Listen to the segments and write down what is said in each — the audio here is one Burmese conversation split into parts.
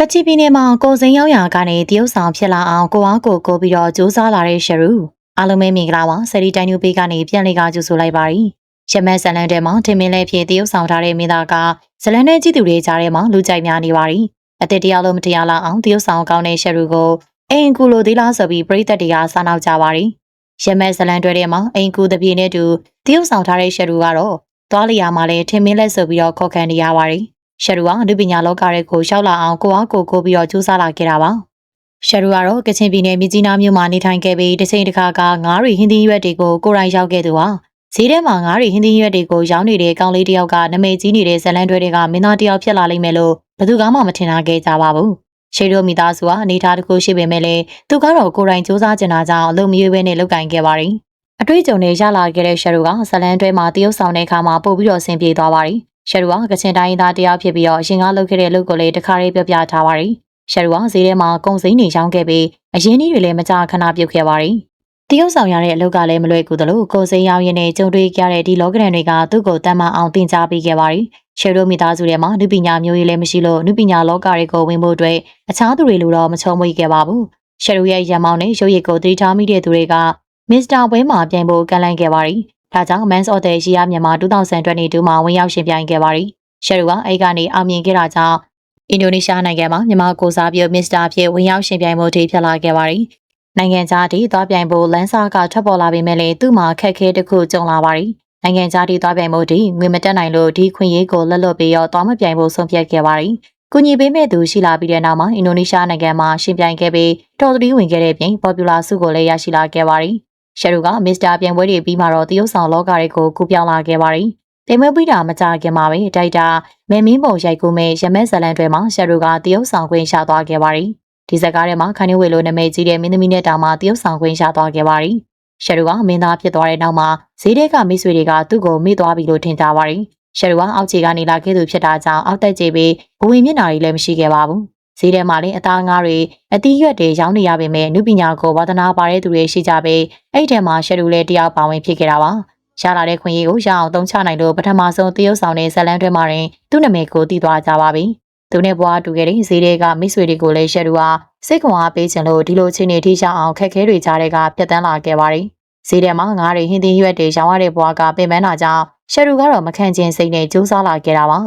ကချီပြည်နယ်မှာကိုစိမ်းရောက်ရာကနေတရုတ်ဆောင်ဖြစ်လာအောင်ကိုအားကိုကိုပြီးတော့စူးစမ်းလာတဲ့ရှရူအားလုံးပဲမင်္ဂလာပါဆယ်ရီတိုင်းနူပေးကနေပြန်လေးကကြိုဆိုလိုက်ပါရီရမက်ဇလန်တဲမှာထင်မင်းလဲဖြစ်တရုတ်ဆောင်ထားတဲ့မိသားကဇလန်နဲ့ကြည့်သူတွေကြားထဲမှာလူကြိုက်များနေပါရီအသက်တရားလုံးမတရားလောက်အောင်တရုတ်ဆောင်ကောင်းတဲ့ရှရူကိုအိမ်ကူလိုသေးလားဆိုပြီးပြည်သက်တွေကစားနောက်ကြပါရီရမက်ဇလန်တွဲထဲမှာအိမ်ကူတပြေနဲ့တူတရုတ်ဆောင်ထားတဲ့ရှရူကတော့သွားလျာမှာလဲထင်မင်းလဲဆိုပြီးတော့ခေါ်ခံနေရပါရီ ရှယ်ရူကအနုပညာလောကရဲ့ကိုရှောက်လာအောင်ကိုအားကိုကိုပြီးတော့ကြိုးစားလာခဲ့တာပါရှယ်ရူကတော့ကချင်ပြည်နယ်မြကြီးနားမြို့မှာနေထိုင်ခဲ့ပြီးတစ်ချိန်တစ်ခါကငါးရီဟင်းသီးရွက်တွေကိုကိုယ်တိုင်ရောက်ခဲ့သူပါဈေးထဲမှာငါးရီဟင်းသီးရွက်တွေကိုရောင်းနေတဲ့ကောင်လေးတစ်ယောက်ကနမိတ်ကြီးနေတဲ့ဇလန်တွဲတွေကမင်းသားတစ်ယောက်ဖြစ်လာလိမ့်မယ်လို့ဘယ်သူမှမထင်ထားခဲ့ကြပါဘူးရှေတို့မိသားစုကအနေထားတစ်ခုရှိပေမဲ့လည်းသူကတော့ကိုယ်တိုင်စူးစမ်းကျင်တာကြောင့်အလုံးမရွေးပဲနဲ့လုပ်ကင်ခဲ့ပါရီအတွေ့အကြုံတွေရလာခဲ့တဲ့ရှယ်ရူကဇလန်တွဲမှာတရုတ်ဆောင်တဲ့အခါမှာပို့ပြီးတော့ဆင်ပြေသွားပါရီ ရှယ်ရူကကချင်တိုင်းသားတယောက်ဖြစ်ပြီးတော့အရင်ကလုပ်ခဲ့တဲ့လုပ်ကိုလည်းတခါလေးပြောပြထားပါရီရှယ်ရူကဈေးထဲမှာကုံစိမ်းတွေရောင်းခဲ့ပြီးအရင်ကြီးတွေလည်းမကြခဏပြုတ်ခဲ့ပါရီတရုတ်ဆောင်ရတဲ့အလုပ်ကလည်းမလွယ်ကူသလိုကိုယ်စိမ်းရောင်းရင်းနဲ့ကြုံတွေ့ကြတဲ့ဒီလောကဒဏ်တွေကသူ့ကိုတမ်းမအောင်တင် जा ပေးခဲ့ပါရီရှယ်ရူမိသားစုထဲမှာနုပညာမျိုးရေးလည်းမရှိလို့နုပညာလောကတွေကိုဝင်ဖို့အတွက်အခြားသူတွေလိုတော့မချုံမွေးခဲ့ပါဘူးရှယ်ရူရဲ့ရံမောင်းနဲ့ရုပ်ရည်ကိုတတိထားမိတဲ့သူတွေကမစ္စတာဘွဲမှာပြန်ဖို့ကန့်လန့်ခဲ့ပါရီ ဒါကြောင့် Men's of the Year မြန်မာ2022မှာဝင်ရောက်ရှင်ပြိုင်ခဲ့ပါရီရှယ်ရူကအဲ့ကနေအောင်မြင်ခဲ့တာကြောင့်အင်ဒိုနီးရှားနိုင်ငံမှာမြန်မာကိုစားပြုမစ္စတာဖြစ်ဝင်ရောက်ရှင်ပြိုင်မှုထိဖြစ်လာခဲ့ပါရီနိုင်ငံခြားတည်သွားပြိုင်ဖို့လမ်းစာကထွက်ပေါ်လာပေမဲ့လည်းသူ့မှာခက်ခဲတစ်ခုကြုံလာပါရီနိုင်ငံခြားတည်သွားပြိုင်မှုတည်ငွေမတက်နိုင်လို့ဒီခွင့်ရေးကိုလက်လွတ်ပြီးတော့သွားမပြိုင်ဖို့ဆုံးဖြတ်ခဲ့ပါရီကူညီပေးမဲ့သူရှိလာပြီးတဲ့နောက်မှာအင်ဒိုနီးရှားနိုင်ငံမှာရှင်ပြိုင်ခဲ့ပြီးတော်သတိဝင်ခဲ့တဲ့ပြင် Popular ဆုကိုလည်းရရှိလာခဲ့ပါရီ ရှယ်ရူကမစ္စတာပြန်ပွဲတွေပြီးမှတော့တရုတ်ဆောင်လောကတွေကိုကူပြောင်းလာခဲ့ပါရီတင်မွေးပြီးတာမကြခင်မှာပဲတိုက်တာမဲမင်းပုံရိုက်ကူမဲ့ရမက်ဇလန်တွေမှာရှယ်ရူကတရုတ်ဆောင်ခွင့်ရသွားခဲ့ပါရီဒီဇက်ကားထဲမှာခန်းနေဝေလိုနာမည်ကြီးတဲ့မင်းသမီးနဲ့တောင်မှတရုတ်ဆောင်ခွင့်ရသွားခဲ့ပါရီရှယ်ရူကမင်းသားဖြစ်သွားတဲ့နောက်မှာဈေးထဲကမိတ်ဆွေတွေကသူ့ကိုမေ့သွားပြီလို့ထင်ကြပါရီရှယ်ရူကအောက်ခြေကနေလာခဲ့သူဖြစ်တာကြောင့်အောက်တက်ကြပြီးဘဝင်မျက်နှာတွေလည်းမရှိခဲ့ပါဘူး ဈေးထဲမှာလည်းအသားငါးတွေအသီးရွက်တွေရောင်းနေရပေမဲ့နုပညာကိုဝါသနာပါတဲ့သူတွေရှိကြပြီးအဲ့ထဲမှာရှယ်ဒူလည်းတယောက်ပါဝင်ဖြစ်ခဲ့တာပါရလာတဲ့ခွင့်ရကိုရအောင်သုံးချနိုင်လို့ပထမဆုံးတရုတ်ဆောင်တဲ့ဇလန်တွဲမှာရင်သူ့နာမည်ကိုတည်သွားကြပါပြီသူနဲ့ဘွားတူခဲ့တဲ့ဈေးတွေကမိတ်ဆွေတွေကိုလည်းရှယ်ဒူဟာစိတ်ခွန်အားပေးခြင်းလို့ဒီလိုချင်းနေထိချအောင်ခက်ခဲတွေကြားတဲ့ကပြတ်တန်းလာခဲ့ပါတယ်ဈေးထဲမှာငါးတွေဟင်းသီးရွက်တွေရောင်းရတဲ့ဘွားကပင်ပန်းတာကြောင့်ရှယ်ဒူကတော့မခံကျင်စိတ်နဲ့ကြိုးစားလာခဲ့တာပါ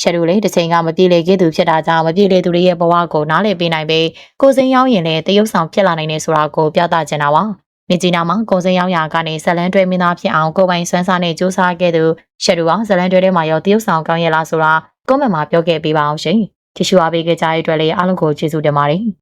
ရှယ်ဒူလည်းတစ်ချိန်ကမပြေလေခဲ့သူဖြစ်တာကြောင့်မပြေလေသူတွေရဲ့ဘဝကိုနားလည်ပေးနိုင်ပြီးကိုစိမ်းရောက်ရင်လည်းတရုတ်ဆောင်ဖြစ်လာနိုင်တယ်ဆိုတာကိုပြသချင်တာပါမြကြီးနာမှာကိုစိမ်းရောက်ရာကနေဇလန်တွဲမင်းသားဖြစ်အောင်ကိုပိုင်ဆွမ်းစားနဲ့စူးစမ်းခဲ့သူရှယ်ဒူကဇလန်တွဲထဲမှာရောတရုတ်ဆောင်ကောင်းရလားဆိုတာကွန်မန့်မှာပြောခဲ့ပေးပါအောင်ရှင်တ िश ူအားပေးခဲ့ကြတဲ့အတွက်လည်းအားလုံးကိုကျေးဇူးတင်ပါတယ်